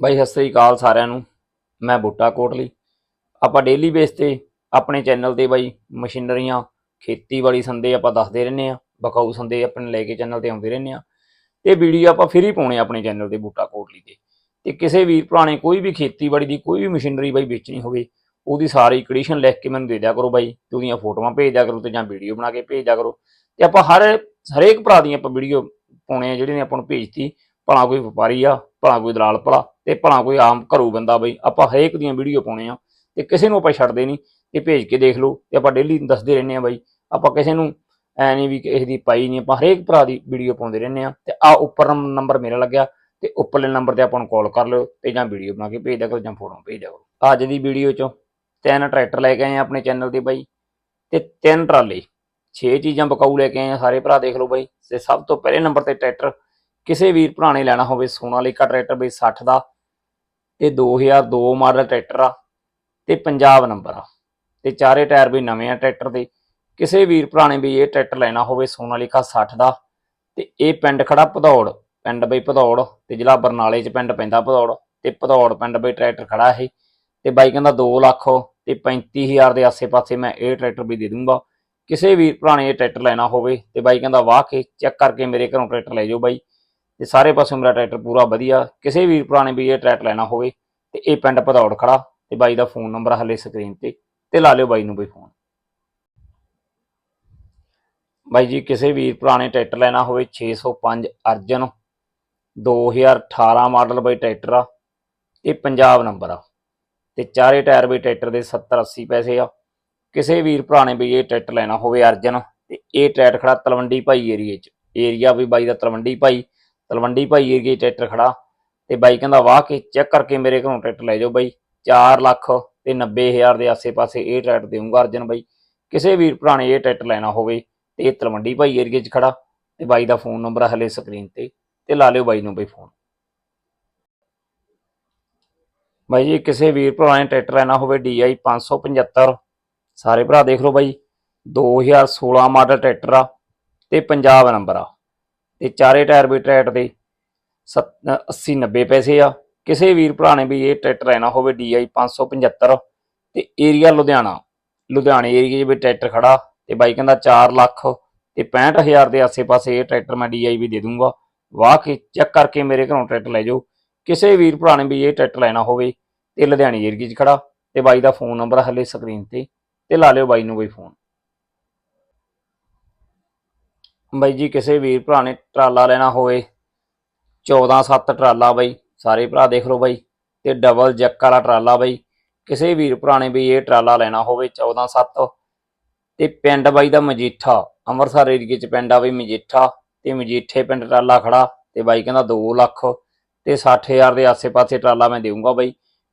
ਬਾਈ, ਸਤਿ ਸ੍ਰੀ ਅਕਾਲ ਸਾਰਿਆਂ ਨੂੰ। ਮੈਂ ਬੂਟਾ ਕੋਟਲੀ। ਆਪਾਂ ਡੇਲੀ ਬੇਸ ਤੇ ਆਪਣੇ ਚੈਨਲ ਤੇ ਬਾਈ, ਮਸ਼ੀਨਰੀਆਂ, ਖੇਤੀਬਾੜੀ ਸੰਦੇ ਆਪਾਂ ਦੱਸਦੇ ਰਹਿੰਦੇ ਆ ਬਕਾਊ ਸੰਦੇ ਆਪਣੇ ਲੈ ਕੇ ਚੈਨਲ ਤੇ ਆਉਂਦੇ ਰਹਿੰਦੇ ਆ ਤੇ ਵੀਡੀਓ ਆਪਾਂ ਫਿਰ ਹੀ ਪਾਉਣੇ ਆਪਣੇ ਚੈਨਲ ਤੇ ਬੂਟਾ ਕੋਟਲੀ ਤੇ। ਤੇ ਕਿਸੇ ਵੀਰ ਭਰਾ ਨੇ ਕੋਈ ਵੀ ਖੇਤੀਬਾੜੀ ਦੀ ਕੋਈ ਵੀ ਮਸ਼ੀਨਰੀ ਬਾਈ ਵੇਚਣੀ ਹੋਵੇ, ਉਹਦੀ ਸਾਰੀ ਕੰਡੀਸ਼ਨ ਲਿਖ ਕੇ ਮੈਨੂੰ ਦੇ ਦਿਆ ਕਰੋ ਬਾਈ। ਤੇ ਉਹਦੀਆਂ ਫੋਟੋਆਂ ਭੇਜ ਦਿਆ ਕਰੋ ਤੇ ਜਾਂ ਵੀਡੀਓ ਬਣਾ ਕੇ ਭੇਜ ਦਿਆ ਕਰੋ। ਤੇ ਆਪਾਂ ਹਰ, ਹਰੇਕ ਭਰਾ ਦੀਆਂ ਆਪਾਂ ਵੀਡੀਓ ਪਾਉਣੇ ਆ, ਜਿਹੜੇ ਨੇ ਆਪਾਂ ਨੂੰ ਭੇਜਤੀ। ਭਲਾ ਕੋਈ ਵਪਾਰੀ ਆ, ਭਲਾ ਕੋਈ ਦਲਾਲ ਭਲਾ। ਤੇ ਭਲਾ ਕੋਈ ਆਮ ਘਰੂ ਬੰਦਾ ਬਈ, ਆਪਾਂ ਹਰੇਕ ਦੀਆਂ ਵੀਡੀਓ ਪਾਉਣੇ ਆ, ਤੇ ਕਿਸੇ ਨੂੰ ਆਪਾਂ ਛੱਡਦੇ ਨਹੀਂ, ਤੇ ਭੇਜ ਕੇ ਦੇਖ ਲਓ, ਤੇ ਆਪਾਂ ਡੇਲੀ ਦੱਸਦੇ ਰਹਿੰਦੇ ਆ ਬਾਈ, ਆਪਾਂ ਕਿਸੇ ਨੂੰ ਐ ਨਹੀਂ ਵੀ ਕਿਸੇ ਦੀ ਪਾਈ ਨਹੀਂ, ਆਪਾਂ ਹਰੇਕ ਭਰਾ ਦੀ ਵੀਡੀਓ ਪਾਉਂਦੇ ਰਹਿੰਦੇ ਆ, ਤੇ ਆ ਉੱਪਰ ਨੰਬਰ ਮੇਰਾ ਲੱਗਿਆ, ਤੇ ਉੱਪਰਲੇ ਨੰਬਰ ਤੇ ਆਪਾਂ ਨੂੰ ਕਾਲ ਕਰ ਲਿਓ, ਤੇ ਜਾਂ ਵੀਡੀਓ ਬਣਾ ਕੇ ਭੇਜ ਦਿਆ ਕਰੋ, ਜਾਂ ਫੋਟੋ ਭੇਜ ਦਿਆ ਕਰੋ। ਅੱਜ ਦੀ ਵੀਡੀਓ ਚੋਂ ਤਿੰਨ ਟਰੈਕਟਰ ਲੈ ਕੇ ਆਏ ਆ ਆਪਣੇ ਚੈਨਲ ਤੇ ਬਾਈ, ਤੇ ਤਿੰਨ ਟਰਾਲੇ 6 ਚੀਜ਼ਾਂ ਬਕਾਊ ਲੈ ਕੇ ਆਏ ਆ, ਸਾਰੇ ਭਰਾ ਦੇਖ ਲਓ ਬਾਈ, ਤੇ ਸਭ ਤੋਂ ਪਹਿਲੇ ਨੰਬਰ ਤੇ ਟਰੈਕਟਰ ਕਿਸੇ ਵੀਰ ਭਰਾ ਨੇ ਲੈਣਾ ਹੋਵੇ ਸੋਨਾਲੀਕਾ ਟਰੈਕਟਰ ਬਈ 60 ਦਾ ਤੇ 2002 ਮਾਡਲ ਟਰੈਕਟਰ ਆ ਤੇ ਪੰਜਾਬ ਨੰਬਰ ਆ। ਤੇ ਚਾਰੇ ਟਾਇਰ ਵੀ ਨਵੇਂ ਆ ਟਰੈਕਟਰ ਦੇ। ਕਿਸੇ ਵੀਰ ਭਰਾ ਨੇ ਵੀ ਇਹ ਟਰੈਕਟਰ ਲੈਣਾ ਹੋਵੇ ਸੋਨਾਲੀਕਾ 60 ਦਾ, ਤੇ ਇਹ ਪਿੰਡ ਖੜਾ ਭਦੌੜ, ਪਿੰਡ ਬਈ ਭਦੌੜ, ਤੇ ਜ਼ਿਲ੍ਹਾ ਬਰਨਾਲੇ ਚ ਪਿੰਡ ਪੈਂਦਾ ਭਦੌੜ, ਤੇ ਭਦੌੜ ਪਿੰਡ ਬਈ ਟਰੈਕਟਰ ਖੜਾ ਇਹ। ਤੇ ਬਾਈ ਕਹਿੰਦਾ 2 ਲੱਖ, ਤੇ 35000 ਦੇ ਆਸੇ-ਪਾਸੇ ਮੈਂ ਇਹ ਟਰੈਕਟਰ ਵੀ ਦੇ ਦੂੰਗਾ। ਕਿਸੇ ਵੀਰ ਭਰਾ ਨੇ ਇਹ ਟਰੈਕਟਰ ਲੈਣਾ ਹੋਵੇ, ਤੇ ਬਾਈ ਕਹਿੰਦਾ ਵਾਹ ਕੇ ਚੈੱਕ ਕਰਕੇ ਮੇਰੇ ਘਰੋਂ ਟਰੈਕਟਰ ਲੈ ਜਾਓ ਬਾਈ। ਤੇ ਸਾਰੇ ਪਾਸੇ ਮੇਰਾ ਟਰੈਕਟਰ ਪੂਰਾ ਵਧੀਆ। ਕਿਸੇ ਵੀਰ ਭਰਾ ਨੇ ਵੀ ਇਹ ਟਰੈਕਟਰ ਲੈਣਾ ਹੋਵੇ ਤੇ ਇਹ ਪਿੰਡ ਭਦੌੜ ਖੜਾ ਤੇ ਬਾਈ ਦਾ ਫੋਨ ਨੰਬਰ ਹਲੇ ਸਕਰੀਨ ਤੇ ਤੇ ਲਾ ਲਿਓ ਬਾਈ ਨੂੰ ਬਈ ਫੋਨ। ਬਾਈ ਜੀ, ਕਿਸੇ ਵੀਰ ਭਰਾ ਨੇ ਟਰੈਕਟਰ ਲੈਣਾ ਹੋਵੇ 605 ਅਰਜਨ 2018 ਮਾਡਲ ਬਈ ਟਰੈਕਟਰ ਆ, ਇਹ ਪੰਜਾਬ ਨੰਬਰ ਆ। ਤੇ ਚਾਰੇ ਟਾਇਰ ਵੀ ਟਰੈਕਟਰ ਦੇ 70 80 ਪੈਸੇ ਆ। ਕਿਸੇ ਵੀਰ ਭਰਾ ਨੇ ਵੀ ਇਹ ਟਰੈਕਟਰ ਲੈਣਾ ਹੋਵੇ ਅਰਜਨ, ਤੇ ਇਹ ਟਰੈਕਟਰ ਖੜਾ ਤਲਵੰਡੀ ਭਾਈ ਏਰੀਏ 'ਚ। ਏਰੀਆ ਵੀ ਬਾਈ ਦਾ ਤਲਵੰਡੀ ਭਾਈ ਤਲਵੰਡੀ ਭਾਈ ਏਰੀਏ 'ਚ ਟਰੈਕਟਰ ਖੜਾ? ਤੇ ਬਾਈ ਕਹਿੰਦਾ, ਵਾਹ, ਕੇ ਚੈੱਕ ਕਰਕੇ ਮੇਰੇ ਘਰੋਂ ਟਰੈਕਟਰ ਲੈ ਜਾਓ ਬਾਈ। 4 ਲੱਖ ਤੇ 90000 ਦੇ ਆਸੇ-ਪਾਸੇ ਇਹ ਟਰੈਕਟਰ ਦੇਊਂਗਾ ਅਰਜਨ ਬਾਈ। ਕਿਸੇ ਵੀਰ ਭਰਾ ਨੇ ਇਹ ਟਰੈਕਟਰ ਲੈਣਾ ਹੋਵੇ ਤੇ ਇਹ ਤਲਵੰਡੀ ਭਾਈ ਏਰੀਏ 'ਚ ਖੜਾ ਤੇ ਬਾਈ ਦਾ ਫੋਨ ਨੰਬਰ ਹਲੇ ਸਕਰੀਨ ਤੇ ਤੇ ਲਾ ਲਿਓ ਬਾਈ ਨੂੰ ਬਈ ਫੋਨ। ਬਾਈ ਜੀ, ਕਿਸੇ ਵੀਰ ਭਰਾ ਨੇ ਟਰੈਕਟਰ ਲੈਣਾ ਹੋਵੇ DI 575 ਸਾਰੇ ਭਰਾ ਦੇਖ ਲਓ ਬਾਈ। 2016 ਮਾਡਲ ਟਰੈਕਟਰ ਆ ਤੇ ਪੰਜਾਬ ਨੰਬਰ ਆ। ਤੇ ਚਾਰੇ ਟਾਇਰ ਵੀ ਟਰੈਕਟਰ ਦੇ 80 90 ਪੈਸੇ ਆ। ਕਿਸੇ ਵੀਰ ਭਰਾ ਨੇ ਵੀ ਇਹ ਟਰੈਕਟਰ ਲੈਣਾ ਹੋਵੇ DI 575 ਤੇ ਏਰੀਆ ਲੁਧਿਆਣਾ। ਲੁਧਿਆਣੇ ਏਰੀਏ 'ਚ ਵੀ ਟਰੈਕਟਰ ਖੜਾ ਤੇ ਬਾਈ ਕਹਿੰਦਾ 4 ਲੱਖ ਤੇ 65000 ਦੇ ਆਸੇ-ਪਾਸੇ ਇਹ ਟਰੈਕਟਰ ਮੈਂ DI ਵੀ ਦੇ ਦੂੰਗਾ। ਵਾਹ ਕੇ ਚੈੱਕ ਕਰਕੇ ਮੇਰੇ ਘਰੋਂ ਟਰੈਕਟਰ ਲੈ ਜਾਓ। ਕਿਸੇ ਵੀਰ ਭਰਾ ਨੇ ਵੀ ਇਹ ਟਰੈਕਟਰ ਲੈਣਾ ਹੋਵੇ ਤੇ ਲੁਧਿਆਣੇ ਏਰੀਏ 'ਚ ਖੜਾ ਤੇ ਬਾਈ ਦਾ ਫੋਨ ਨੰਬਰ ਹਲੇ ਸਕਰੀਨ ਤੇ ਤੇ ਲਾ ਲਿਓ ਬਾਈ ਨੂੰ ਕੋਈ ਫੋਨ। ਬਾਈ ਜੀ, ਕਿਸੇ ਵੀਰ ਭਰਾ ਨੇ ਟਰਾਲਾ ਲੈਣਾ ਹੋਵੇ। 14 7 ਟਰਾਲਾ ਬਾਈ, ਸਾਰੇ ਭਰਾ ਦੇਖ ਲਓ ਬਾਈ, ਤੇ ਡਬਲ ਜੱਕ ਵਾਲਾ ਟਰਾਲਾ ਬਾਈ। ਕਿਸੇ ਵੀਰ ਭਰਾ ਨੇ ਵੀ ਇਹ ਟਰਾਲਾ ਲੈਣਾ ਹੋਵੇ 14 7 ਤੇ ਪਿੰਡ ਬਾਈ ਦਾ ਮਜੀਠਾ, ਅੰਮ੍ਰਿਤਸਰ ਏਰੀਏ ਚ ਪਿੰਡ ਆ ਬਈ ਮਜੀਠਾ, ਤੇ ਮਜੀਠੇ ਪਿੰਡ ਟਰਾਲਾ ਖੜਾ, ਤੇ ਬਾਈ ਕਹਿੰਦਾ 2 ਲੱਖ, ਤੇ 60000 ਦੇ ਆਸੇ-ਪਾਸੇ ਟਰਾਲਾ ਮੈਂ ਦੇਊਂਗਾ ਬਾਈ।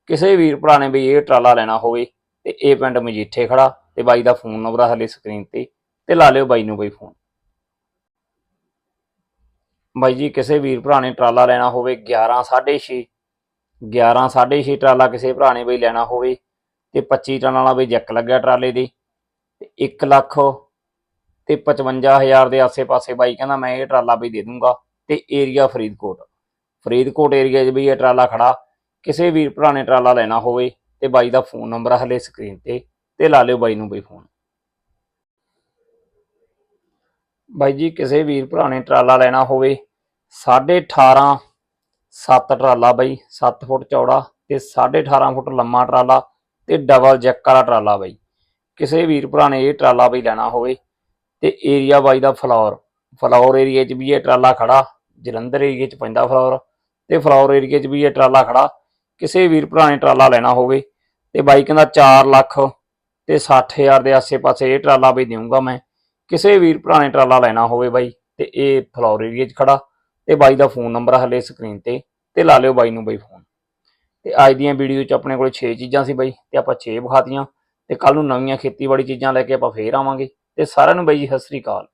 ਕਿਸੇ ਵੀਰ ਭਰਾ ਨੇ ਵੀ ਇਹ ਟਰਾਲਾ ਲੈਣਾ ਹੋਵੇ, ਤੇ ਇਹ ਪਿੰਡ ਮਜੀਠੇ ਖੜਾ, ਤੇ ਬਾਈ ਦਾ ਫੋਨ ਨੰਬਰ ਹਲੇ ਸਕਰੀਨ ਤੇ ਤੇ ਲਾ ਲਿਓ ਬਾਈ ਨੂੰ ਬਈ ਫੋਨ ਬਾਈ ਜੀ, ਕਿਸੇ ਵੀਰ ਭਰਾ ਨੇ ਟਰਾਲਾ ਲੈਣਾ ਹੋਵੇ 11 6.5 11 6.5 ਟਰਾਲਾ ਕਿਸੇ ਭਰਾ ਨੇ ਬਈ ਲੈਣਾ ਹੋਵੇ ਤੇ 25 ਟਨ ਵਾਲਾ ਬਈ ਜੈਕ ਲੱਗਿਆ ਟਰਾਲੇ ਦੀ, ਤੇ 1 ਲੱਖ ਤੇ 55000 ਦੇ ਆਸੇ-ਪਾਸੇ ਬਾਈ ਕਹਿੰਦਾ ਮੈਂ ਇਹ ਟਰਾਲਾ ਬਈ ਦੇ ਦੂੰਗਾ ਤੇ ਏਰੀਆ ਫਰੀਦਕੋਟ। ਫਰੀਦਕੋਟ ਏਰੀਆ 'ਚ ਵੀ ਇਹ ਟਰਾਲਾ ਖੜਾ, ਕਿਸੇ ਵੀਰ ਭਰਾ ਨੇ ਟਰਾਲਾ ਲੈਣਾ ਹੋਵੇ ਤੇ ਬਾਈ ਦਾ ਫੋਨ ਨੰਬਰ ਹਲੇ ਸਕਰੀਨ ਤੇ ਤੇ ਲਾ ਲਿਓ ਬਾਈ ਨੂੰ ਬਈ ਫੋਨ ਬਾਈ ਜੀ, ਕਿਸੇ ਵੀਰ ਭਰਾ ਨੇ ਟਰਾਲਾ ਲੈਣਾ ਹੋਵੇ 18.5 7 ਟਰਾਲਾ ਬਾਈ 7 ਫੁੱਟ ਚੌੜਾ ਤੇ 18.5 ਫੁੱਟ ਲੰਮਾ ਟਰਾਲਾ ਤੇ ਡਬਲ ਜੈਕ ਵਾਲਾ ਟਰਾਲਾ ਬਾਈ। ਕਿਸੇ ਵੀਰ ਭਰਾ ਨੇ ਇਹ ਟਰਾਲਾ ਬਈ ਲੈਣਾ ਹੋਵੇ ਤੇ ਏਰੀਆ ਬਾਈ ਦਾ ਫਲੌਰ ਫਲੌਰ ਏਰੀਆ 'ਚ ਵੀ ਇਹ ਟਰਾਲਾ ਖੜਾ, ਜਲੰਧਰ ਏਰੀਆ 'ਚ ਪੈਂਦਾ ਫਲੌਰ ਤੇ ਫਲੌਰ ਏਰੀਆ 'ਚ ਵੀ ਇਹ ਟਰਾਲਾ ਖੜਾ। ਕਿਸੇ ਵੀਰ ਭਰਾ ਨੇ ਟਰਾਲਾ ਲੈਣਾ ਹੋਵੇ ਤੇ ਬਾਈ ਕਹਿੰਦਾ 4 ਲੱਖ ਤੇ 60000 ਦੇ ਆਸੇ-ਪਾਸੇ ਇਹ ਟਰਾਲਾ ਵੀ ਦੇਊਂਗਾ ਮੈਂ। ਕਿਸੇ ਵੀਰ ਭਰਾ ਨੇ ਟਰਾਲਾ ਲੈਣਾ ਹੋਵੇ ਬਾਈ, ਤੇ ਇਹ ਫਲੌਰ ਏਰੀਆ 'ਚ ਖੜਾ, ਤੇ ਬਾਈ ਦਾ ਫੋਨ ਨੰਬਰ ਹਲੇ ਸਕਰੀਨ ਤੇ ਤੇ ਲਾ ਲਿਓ ਬਾਈ ਨੂੰ ਬਾਈ ਫੋਨ ਤੇ ਅੱਜ ਦੀਆਂ ਵੀਡੀਓ 'ਚ ਆਪਣੇ ਕੋਲ 6 ਚੀਜ਼ਾਂ ਸੀ ਬਾਈ, ਤੇ ਆਪਾਂ 6 ਵਿਖਾਤੀਆਂ, ਤੇ ਕੱਲ ਨੂੰ ਨਵੀਆਂ ਖੇਤੀਬਾੜੀ ਚੀਜ਼ਾਂ ਲੈ ਕੇ ਆਪਾਂ ਫੇਰ ਆਵਾਂਗੇ। ਤੇ ਸਾਰਿਆਂ ਨੂੰ ਬਾਈ ਜੀ, ਸਤਿ ਸ੍ਰੀ ਅਕਾਲ।